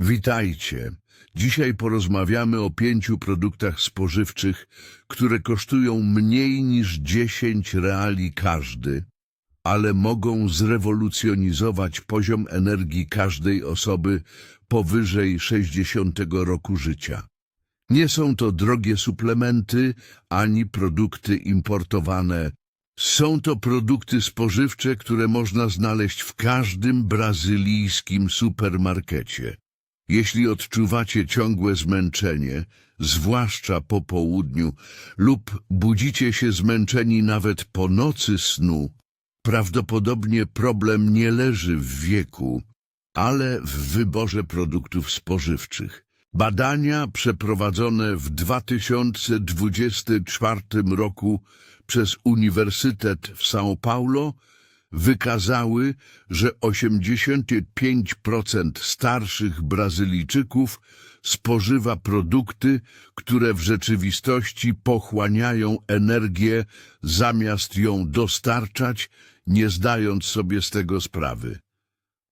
Witajcie. Dzisiaj porozmawiamy o pięciu produktach spożywczych, które kosztują mniej niż 10 reali każdy, ale mogą zrewolucjonizować poziom energii każdej osoby powyżej 60 roku życia. Nie są to drogie suplementy ani produkty importowane. Są to produkty spożywcze, które można znaleźć w każdym brazylijskim supermarkecie. Jeśli odczuwacie ciągłe zmęczenie, zwłaszcza po południu, lub budzicie się zmęczeni nawet po nocy snu, prawdopodobnie problem nie leży w wieku, ale w wyborze produktów spożywczych. Badania przeprowadzone w 2024 roku przez Uniwersytet w São Paulo wykazały, że 85% starszych Brazylijczyków spożywa produkty, które w rzeczywistości pochłaniają energię zamiast ją dostarczać, nie zdając sobie z tego sprawy.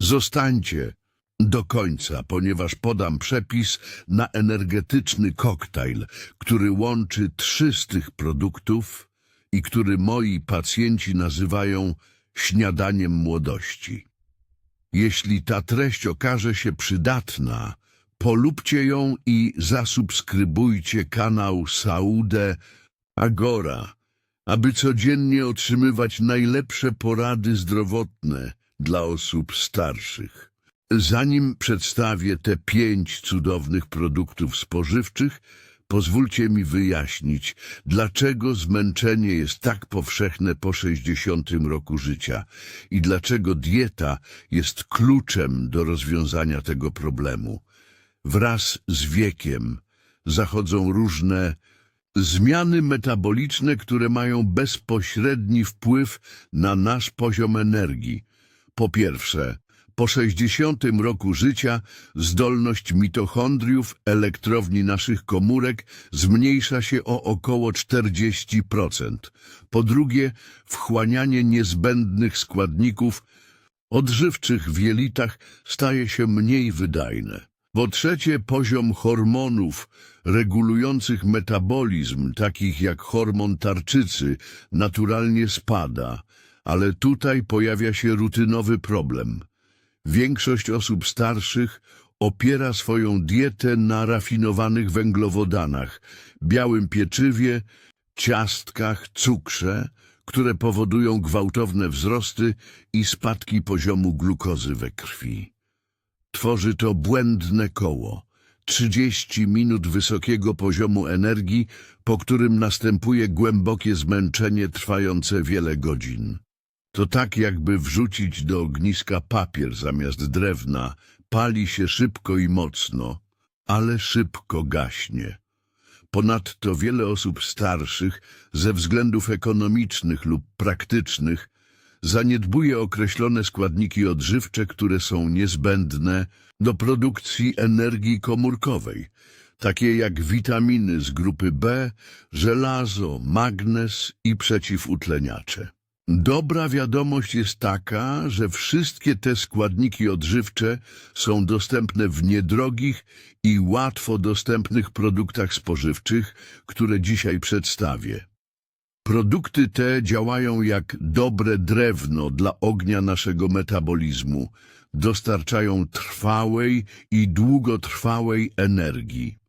Zostańcie do końca, ponieważ podam przepis na energetyczny koktajl, który łączy trzy z tych produktów i który moi pacjenci nazywają śniadaniem młodości. Jeśli ta treść okaże się przydatna, polubcie ją i zasubskrybujcie kanał Saude Agora, aby codziennie otrzymywać najlepsze porady zdrowotne dla osób starszych. Zanim przedstawię te pięć cudownych produktów spożywczych, pozwólcie mi wyjaśnić, dlaczego zmęczenie jest tak powszechne po 60 roku życia i dlaczego dieta jest kluczem do rozwiązania tego problemu. Wraz z wiekiem zachodzą różne zmiany metaboliczne, które mają bezpośredni wpływ na nasz poziom energii. Po pierwsze, po 60 roku życia zdolność mitochondriów elektrowni naszych komórek zmniejsza się o około 40%. Po drugie, wchłanianie niezbędnych składników odżywczych w jelitach staje się mniej wydajne. Po trzecie, poziom hormonów regulujących metabolizm, takich jak hormon tarczycy, naturalnie spada, ale tutaj pojawia się rutynowy problem. Większość osób starszych opiera swoją dietę na rafinowanych węglowodanach, białym pieczywie, ciastkach, cukrze, które powodują gwałtowne wzrosty i spadki poziomu glukozy we krwi. Tworzy to błędne koło. 30 minut wysokiego poziomu energii, po którym następuje głębokie zmęczenie trwające wiele godzin. To tak jakby wrzucić do ogniska papier zamiast drewna, pali się szybko i mocno, ale szybko gaśnie. Ponadto wiele osób starszych ze względów ekonomicznych lub praktycznych zaniedbuje określone składniki odżywcze, które są niezbędne do produkcji energii komórkowej, takie jak witaminy z grupy B, żelazo, magnez i przeciwutleniacze. Dobra wiadomość jest taka, że wszystkie te składniki odżywcze są dostępne w niedrogich i łatwo dostępnych produktach spożywczych, które dzisiaj przedstawię. Produkty te działają jak dobre drewno dla ognia naszego metabolizmu, dostarczają trwałej i długotrwałej energii.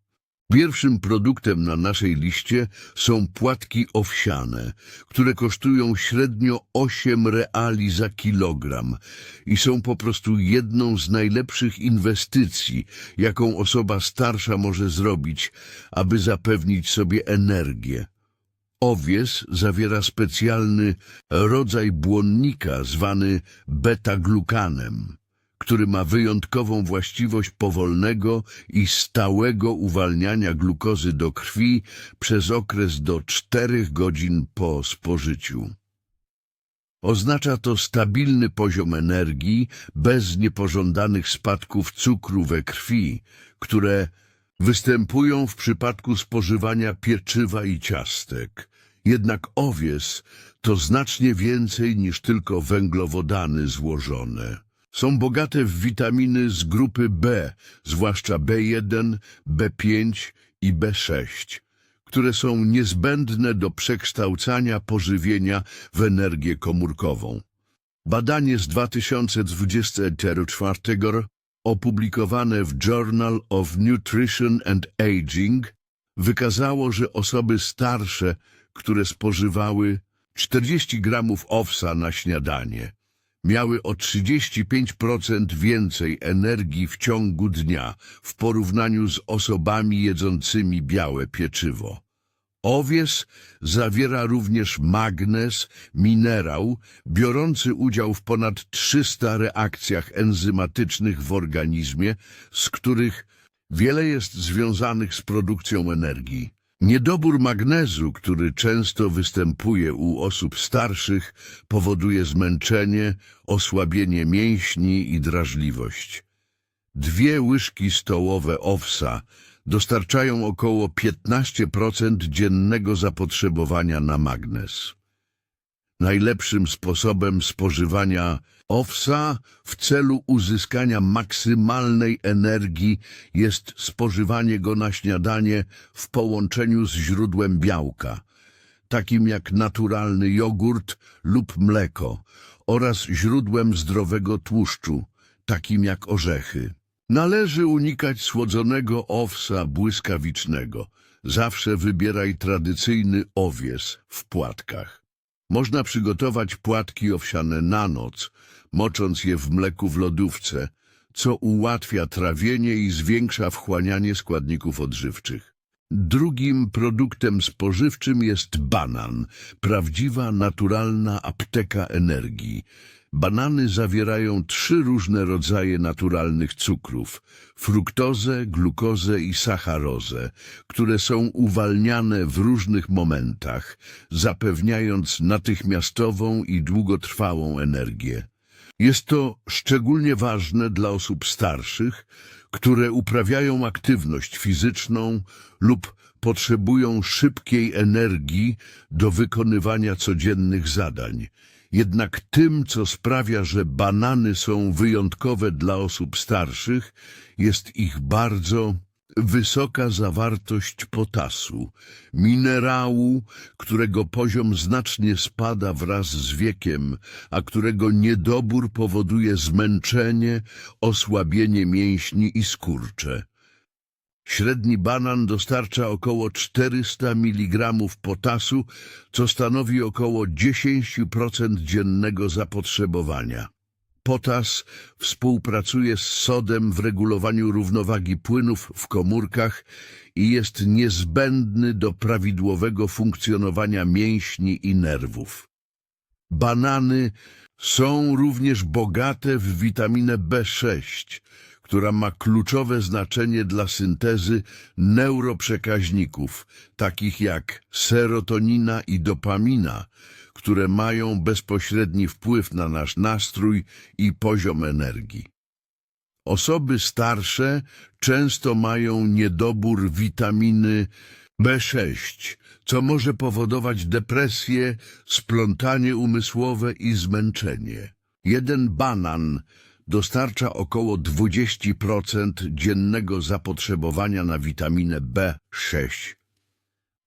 Pierwszym produktem na naszej liście są płatki owsiane, które kosztują średnio 8 reali za kilogram i są po prostu jedną z najlepszych inwestycji, jaką osoba starsza może zrobić, aby zapewnić sobie energię. Owies zawiera specjalny rodzaj błonnika zwany beta-glukanem, który ma wyjątkową właściwość powolnego i stałego uwalniania glukozy do krwi przez okres do 4 godzin po spożyciu. Oznacza to stabilny poziom energii bez niepożądanych spadków cukru we krwi, które występują w przypadku spożywania pieczywa i ciastek. Jednak owies to znacznie więcej niż tylko węglowodany złożone. Są bogate w witaminy z grupy B, zwłaszcza B1, B5 i B6, które są niezbędne do przekształcania pożywienia w energię komórkową. Badanie z 2024 opublikowane w Journal of Nutrition and Aging wykazało, że osoby starsze, które spożywały 40 gramów owsa na śniadanie, miały o 35% więcej energii w ciągu dnia w porównaniu z osobami jedzącymi białe pieczywo. Owies zawiera również magnez, minerał, biorący udział w ponad 300 reakcjach enzymatycznych w organizmie, z których wiele jest związanych z produkcją energii. Niedobór magnezu, który często występuje u osób starszych, powoduje zmęczenie, osłabienie mięśni i drażliwość. Dwie łyżki stołowe owsa dostarczają około 15% dziennego zapotrzebowania na magnez. Najlepszym sposobem spożywania owsa w celu uzyskania maksymalnej energii jest spożywanie go na śniadanie w połączeniu z źródłem białka, takim jak naturalny jogurt lub mleko, oraz źródłem zdrowego tłuszczu, takim jak orzechy. Należy unikać słodzonego owsa błyskawicznego. Zawsze wybieraj tradycyjny owies w płatkach. Można przygotować płatki owsiane na noc, mocząc je w mleku w lodówce, co ułatwia trawienie i zwiększa wchłanianie składników odżywczych. Drugim produktem spożywczym jest banan, prawdziwa naturalna apteka energii. Banany zawierają trzy różne rodzaje naturalnych cukrów – fruktozę, glukozę i sacharozę, które są uwalniane w różnych momentach, zapewniając natychmiastową i długotrwałą energię. Jest to szczególnie ważne dla osób starszych, które uprawiają aktywność fizyczną lub potrzebują szybkiej energii do wykonywania codziennych zadań. Jednak tym, co sprawia, że banany są wyjątkowe dla osób starszych, jest ich bardzo wysoka zawartość potasu, minerału, którego poziom znacznie spada wraz z wiekiem, a którego niedobór powoduje zmęczenie, osłabienie mięśni i skurcze. Średni banan dostarcza około 400 mg potasu, co stanowi około 10% dziennego zapotrzebowania. Potas współpracuje z sodem w regulowaniu równowagi płynów w komórkach i jest niezbędny do prawidłowego funkcjonowania mięśni i nerwów. Banany są również bogate w witaminę B6, która ma kluczowe znaczenie dla syntezy neuroprzekaźników, takich jak serotonina i dopamina, które mają bezpośredni wpływ na nasz nastrój i poziom energii. Osoby starsze często mają niedobór witaminy B6, co może powodować depresję, splątanie umysłowe i zmęczenie. Jeden banan dostarcza około 20% dziennego zapotrzebowania na witaminę B6.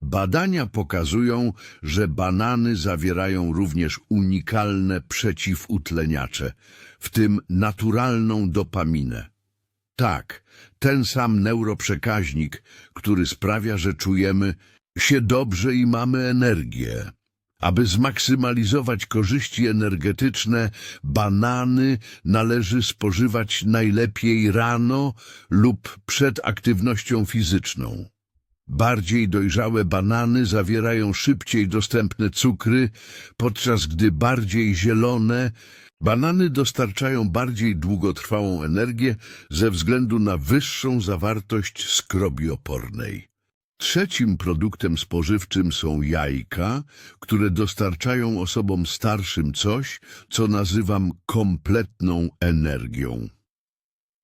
Badania pokazują, że banany zawierają również unikalne przeciwutleniacze, w tym naturalną dopaminę. Tak, ten sam neuroprzekaźnik, który sprawia, że czujemy się dobrze i mamy energię. Aby zmaksymalizować korzyści energetyczne, banany należy spożywać najlepiej rano lub przed aktywnością fizyczną. Bardziej dojrzałe banany zawierają szybciej dostępne cukry, podczas gdy bardziej zielone banany dostarczają bardziej długotrwałą energię ze względu na wyższą zawartość skrobi opornej. Trzecim produktem spożywczym są jajka, które dostarczają osobom starszym coś, co nazywam kompletną energią.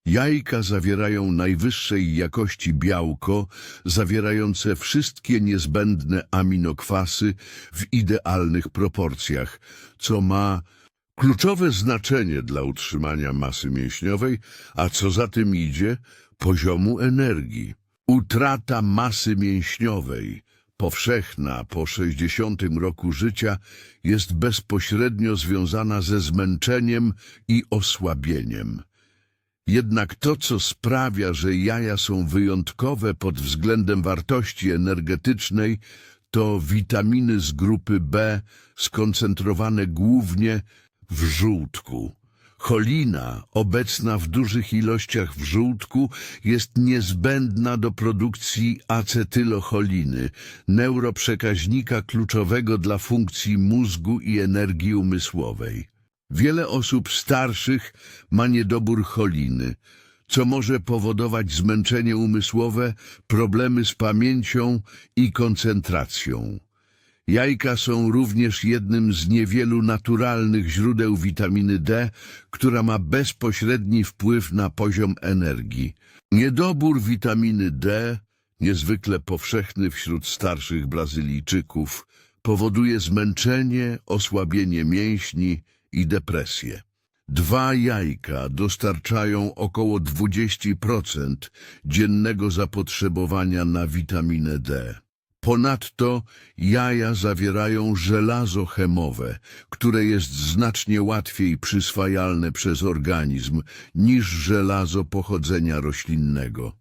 Jajka zawierają najwyższej jakości białko, zawierające wszystkie niezbędne aminokwasy w idealnych proporcjach, co ma Kluczowe znaczenie dla utrzymania masy mięśniowej, a co za tym idzie, poziomu energii. Utrata masy mięśniowej, powszechna po 60 roku życia, jest bezpośrednio związana ze zmęczeniem i osłabieniem. Jednak to, co sprawia, że jaja są wyjątkowe pod względem wartości energetycznej, to witaminy z grupy B skoncentrowane głównie w żółtku. Cholina, obecna w dużych ilościach w żółtku, jest niezbędna do produkcji acetylocholiny, neuroprzekaźnika kluczowego dla funkcji mózgu i energii umysłowej. Wiele osób starszych ma niedobór choliny, co może powodować zmęczenie umysłowe, problemy z pamięcią i koncentracją. Jajka są również jednym z niewielu naturalnych źródeł witaminy D, która ma bezpośredni wpływ na poziom energii. Niedobór witaminy D, niezwykle powszechny wśród starszych Brazylijczyków, powoduje zmęczenie, osłabienie mięśni i depresję. Dwa jajka dostarczają około 20% dziennego zapotrzebowania na witaminę D. Ponadto jaja zawierają żelazo chemowe, które jest znacznie łatwiej przyswajalne przez organizm niż żelazo pochodzenia roślinnego.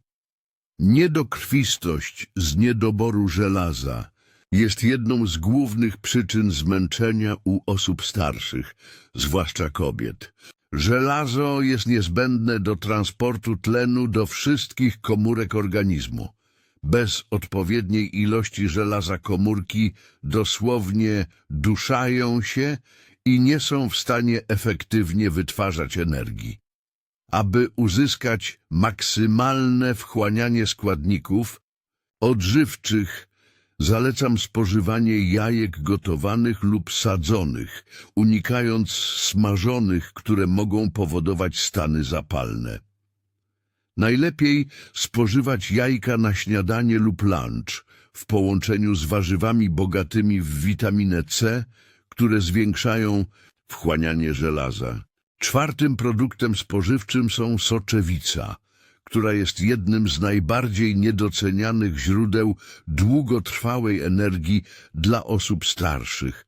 Niedokrwistość z niedoboru żelaza jest jedną z głównych przyczyn zmęczenia u osób starszych, zwłaszcza kobiet. Żelazo jest niezbędne do transportu tlenu do wszystkich komórek organizmu. Bez odpowiedniej ilości żelaza komórki dosłownie duszają się i nie są w stanie efektywnie wytwarzać energii. Aby uzyskać maksymalne wchłanianie składników odżywczych, zalecam spożywanie jajek gotowanych lub sadzonych, unikając smażonych, które mogą powodować stany zapalne. Najlepiej spożywać jajka na śniadanie lub lunch w połączeniu z warzywami bogatymi w witaminę C, które zwiększają wchłanianie żelaza. Czwartym produktem spożywczym są soczewica, która jest jednym z najbardziej niedocenianych źródeł długotrwałej energii dla osób starszych.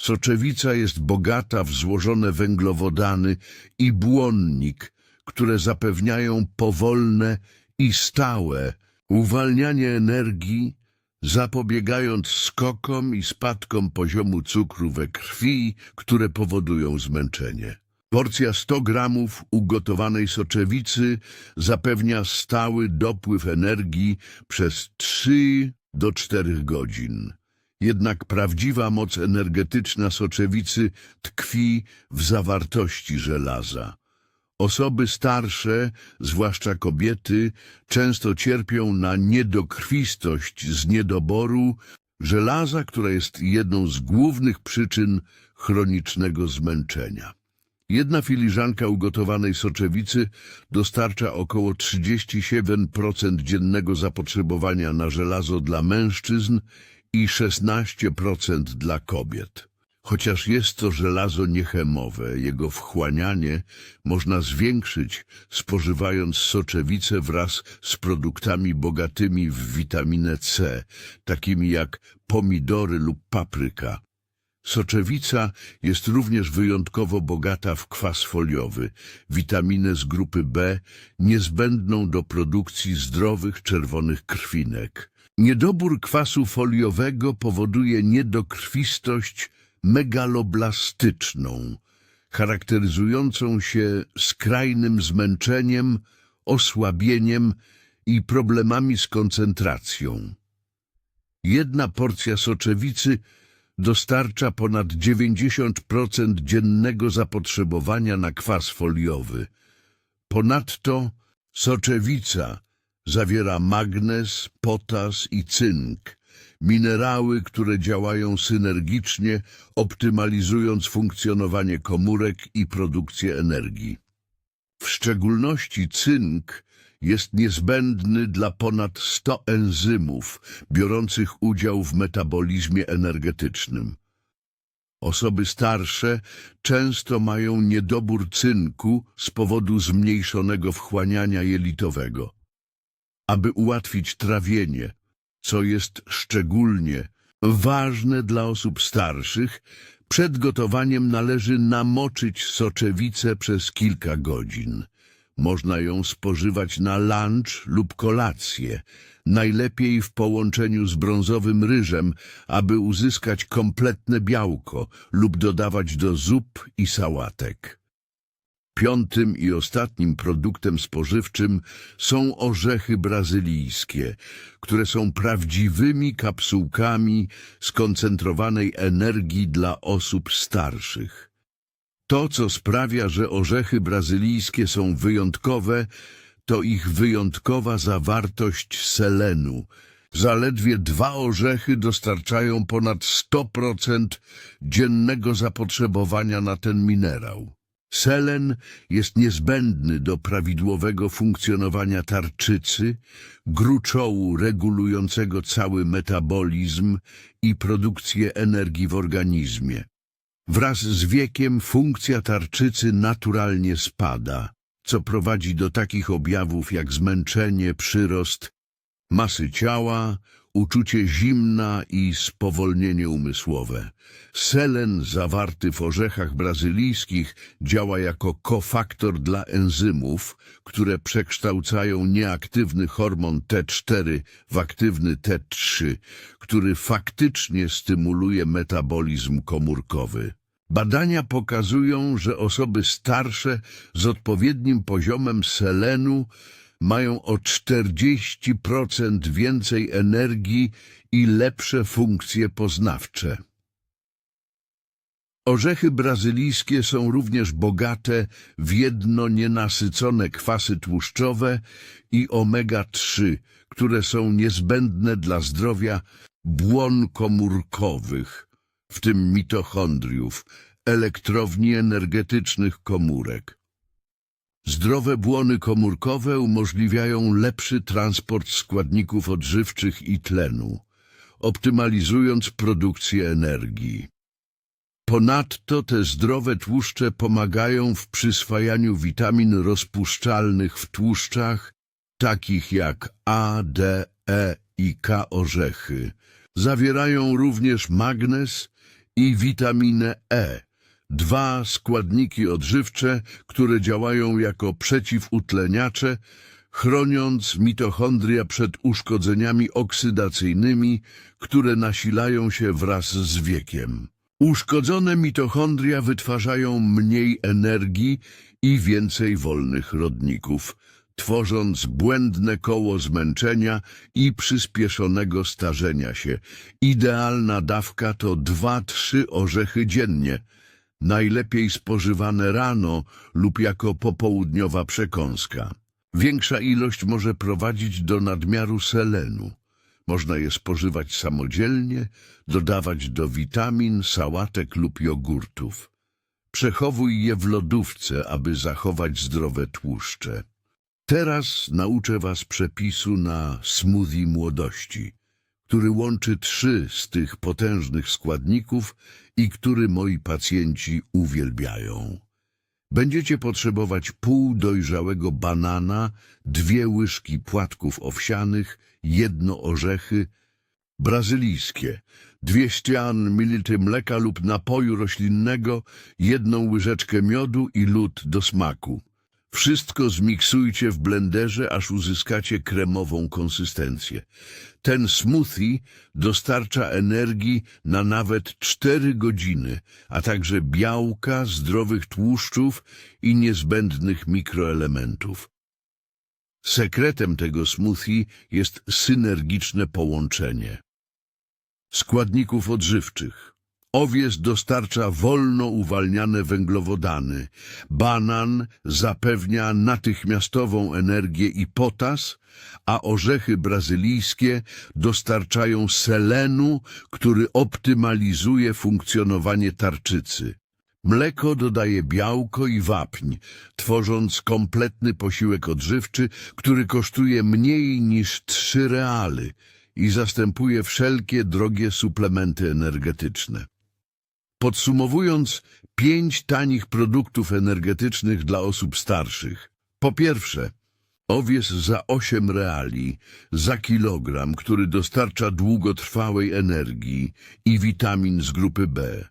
Soczewica jest bogata w złożone węglowodany i błonnik, które zapewniają powolne i stałe uwalnianie energii, zapobiegając skokom i spadkom poziomu cukru we krwi, które powodują zmęczenie. Porcja 100 gramów ugotowanej soczewicy zapewnia stały dopływ energii przez 3 do 4 godzin. Jednak prawdziwa moc energetyczna soczewicy tkwi w zawartości żelaza. Osoby starsze, zwłaszcza kobiety, często cierpią na niedokrwistość z niedoboru żelaza, która jest jedną z głównych przyczyn chronicznego zmęczenia. Jedna filiżanka ugotowanej soczewicy dostarcza około 37% dziennego zapotrzebowania na żelazo dla mężczyzn i 16% dla kobiet. Chociaż jest to żelazo niechemowe, jego wchłanianie można zwiększyć spożywając soczewicę wraz z produktami bogatymi w witaminę C, takimi jak pomidory lub papryka. Soczewica jest również wyjątkowo bogata w kwas foliowy, witaminę z grupy B, niezbędną do produkcji zdrowych czerwonych krwinek. Niedobór kwasu foliowego powoduje niedokrwistość megaloblastyczną, charakteryzującą się skrajnym zmęczeniem, osłabieniem i problemami z koncentracją. Jedna porcja soczewicy dostarcza ponad 90% dziennego zapotrzebowania na kwas foliowy. Ponadto soczewica zawiera magnez, potas i cynk, minerały, które działają synergicznie, optymalizując funkcjonowanie komórek i produkcję energii. W szczególności cynk jest niezbędny dla ponad 100 enzymów biorących udział w metabolizmie energetycznym. Osoby starsze często mają niedobór cynku z powodu zmniejszonego wchłaniania jelitowego. Aby ułatwić trawienie, co jest szczególnie ważne dla osób starszych, przed gotowaniem należy namoczyć soczewicę przez kilka godzin. Można ją spożywać na lunch lub kolację, najlepiej w połączeniu z brązowym ryżem, aby uzyskać kompletne białko lub dodawać do zup i sałatek. Piątym i ostatnim produktem spożywczym są orzechy brazylijskie, które są prawdziwymi kapsułkami skoncentrowanej energii dla osób starszych. To, co sprawia, że orzechy brazylijskie są wyjątkowe, to ich wyjątkowa zawartość selenu. Zaledwie dwa orzechy dostarczają ponad 100% dziennego zapotrzebowania na ten minerał. Selen jest niezbędny do prawidłowego funkcjonowania tarczycy, gruczołu regulującego cały metabolizm i produkcję energii w organizmie. Wraz z wiekiem funkcja tarczycy naturalnie spada, co prowadzi do takich objawów jak zmęczenie, przyrost masy ciała, uczucie zimna i spowolnienie umysłowe. Selen zawarty w orzechach brazylijskich działa jako kofaktor dla enzymów, które przekształcają nieaktywny hormon T4 w aktywny T3, który faktycznie stymuluje metabolizm komórkowy. Badania pokazują, że osoby starsze z odpowiednim poziomem selenu mają o 40% więcej energii i lepsze funkcje poznawcze. Orzechy brazylijskie są również bogate w jedno nienasycone kwasy tłuszczowe i omega-3, które są niezbędne dla zdrowia błon komórkowych, w tym mitochondriów, elektrowni energetycznych komórek. Zdrowe błony komórkowe umożliwiają lepszy transport składników odżywczych i tlenu, optymalizując produkcję energii. Ponadto te zdrowe tłuszcze pomagają w przyswajaniu witamin rozpuszczalnych w tłuszczach, takich jak A, D, E i K orzechy. Zawierają również magnez i witaminę E, dwa składniki odżywcze, które działają jako przeciwutleniacze, chroniąc mitochondria przed uszkodzeniami oksydacyjnymi, które nasilają się wraz z wiekiem. Uszkodzone mitochondria wytwarzają mniej energii i więcej wolnych rodników, tworząc błędne koło zmęczenia i przyspieszonego starzenia się. Idealna dawka to 2-3 orzechy dziennie, najlepiej spożywane rano lub jako popołudniowa przekąska. Większa ilość może prowadzić do nadmiaru selenu. Można je spożywać samodzielnie, dodawać do witamin, sałatek lub jogurtów. Przechowuj je w lodówce, aby zachować zdrowe tłuszcze. Teraz nauczę Was przepisu na smoothie młodości, który łączy trzy z tych potężnych składników i który moi pacjenci uwielbiają. Będziecie potrzebować pół dojrzałego banana, dwie łyżki płatków owsianych, jedno orzechy, brazylijskie, 200 ml mleka lub napoju roślinnego, jedną łyżeczkę miodu i lód do smaku. Wszystko zmiksujcie w blenderze, aż uzyskacie kremową konsystencję. Ten smoothie dostarcza energii na nawet 4 godziny, a także białka, zdrowych tłuszczów i niezbędnych mikroelementów. Sekretem tego smoothie jest synergiczne połączenie składników odżywczych. Owiec dostarcza wolno uwalniane węglowodany. Banan zapewnia natychmiastową energię i potas, a orzechy brazylijskie dostarczają selenu, który optymalizuje funkcjonowanie tarczycy. Mleko dodaje białko i wapń, tworząc kompletny posiłek odżywczy, który kosztuje mniej niż trzy realy i zastępuje wszelkie drogie suplementy energetyczne. Podsumowując, pięć tanich produktów energetycznych dla osób starszych. Po pierwsze, owies za 8 reali za kilogram, który dostarcza długotrwałej energii i witamin z grupy B.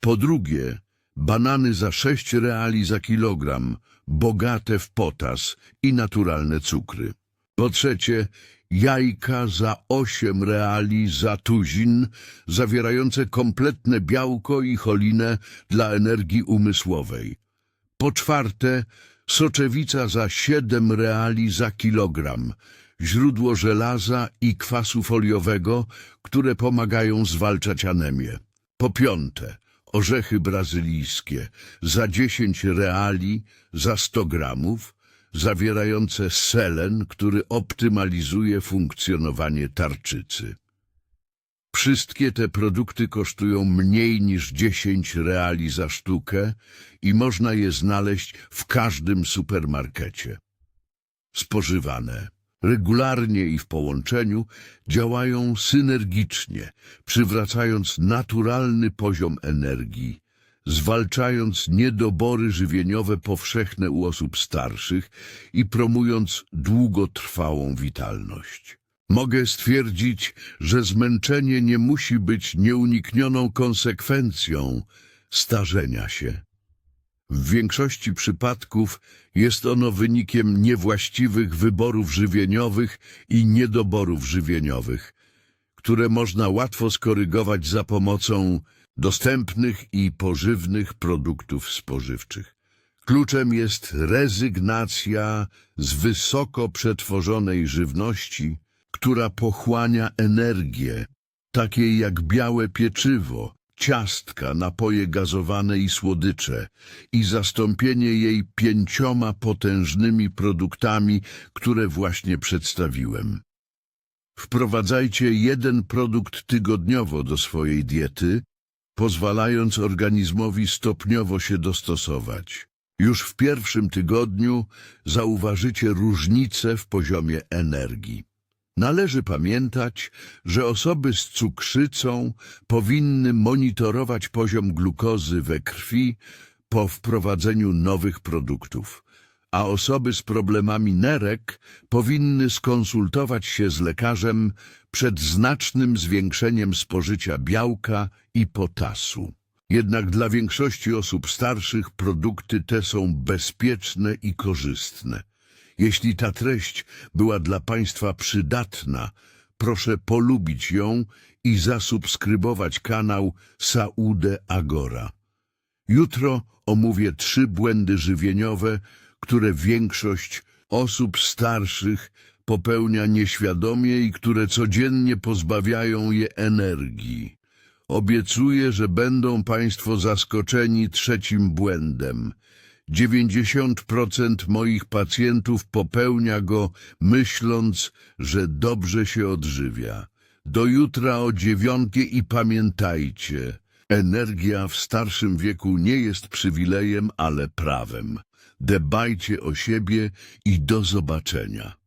Po drugie, banany za 6 reali za kilogram, bogate w potas i naturalne cukry. Po trzecie, jajka za 8 reali za tuzin, zawierające kompletne białko i cholinę dla energii umysłowej. Po czwarte, soczewica za 7 reali za kilogram, źródło żelaza i kwasu foliowego, które pomagają zwalczać anemię. Po piąte, orzechy brazylijskie za 10 reali za 100 gramów, zawierające selen, który optymalizuje funkcjonowanie tarczycy. Wszystkie te produkty kosztują mniej niż 10 reali za sztukę i można je znaleźć w każdym supermarkecie. Spożywane regularnie i w połączeniu działają synergicznie, przywracając naturalny poziom energii, zwalczając niedobory żywieniowe powszechne u osób starszych i promując długotrwałą witalność. Mogę stwierdzić, że zmęczenie nie musi być nieuniknioną konsekwencją starzenia się. W większości przypadków jest ono wynikiem niewłaściwych wyborów żywieniowych i niedoborów żywieniowych, które można łatwo skorygować za pomocą dostępnych i pożywnych produktów spożywczych. Kluczem jest rezygnacja z wysoko przetworzonej żywności, która pochłania energię, takiej jak białe pieczywo, ciastka, napoje gazowane i słodycze i zastąpienie jej pięcioma potężnymi produktami, które właśnie przedstawiłem. Wprowadzajcie jeden produkt tygodniowo do swojej diety, pozwalając organizmowi stopniowo się dostosować. Już w pierwszym tygodniu zauważycie różnicę w poziomie energii. Należy pamiętać, że osoby z cukrzycą powinny monitorować poziom glukozy we krwi po wprowadzeniu nowych produktów, a osoby z problemami nerek powinny skonsultować się z lekarzem przed znacznym zwiększeniem spożycia białka i potasu. Jednak dla większości osób starszych produkty te są bezpieczne i korzystne. Jeśli ta treść była dla Państwa przydatna, proszę polubić ją i zasubskrybować kanał Saude Agora. Jutro omówię trzy błędy żywieniowe, które większość osób starszych popełnia nieświadomie i które codziennie pozbawiają je energii. Obiecuję, że będą Państwo zaskoczeni trzecim błędem. 90% moich pacjentów popełnia go myśląc, że dobrze się odżywia. Do jutra o dziewiątej i pamiętajcie, energia w starszym wieku nie jest przywilejem, ale prawem. Dbajcie o siebie i do zobaczenia.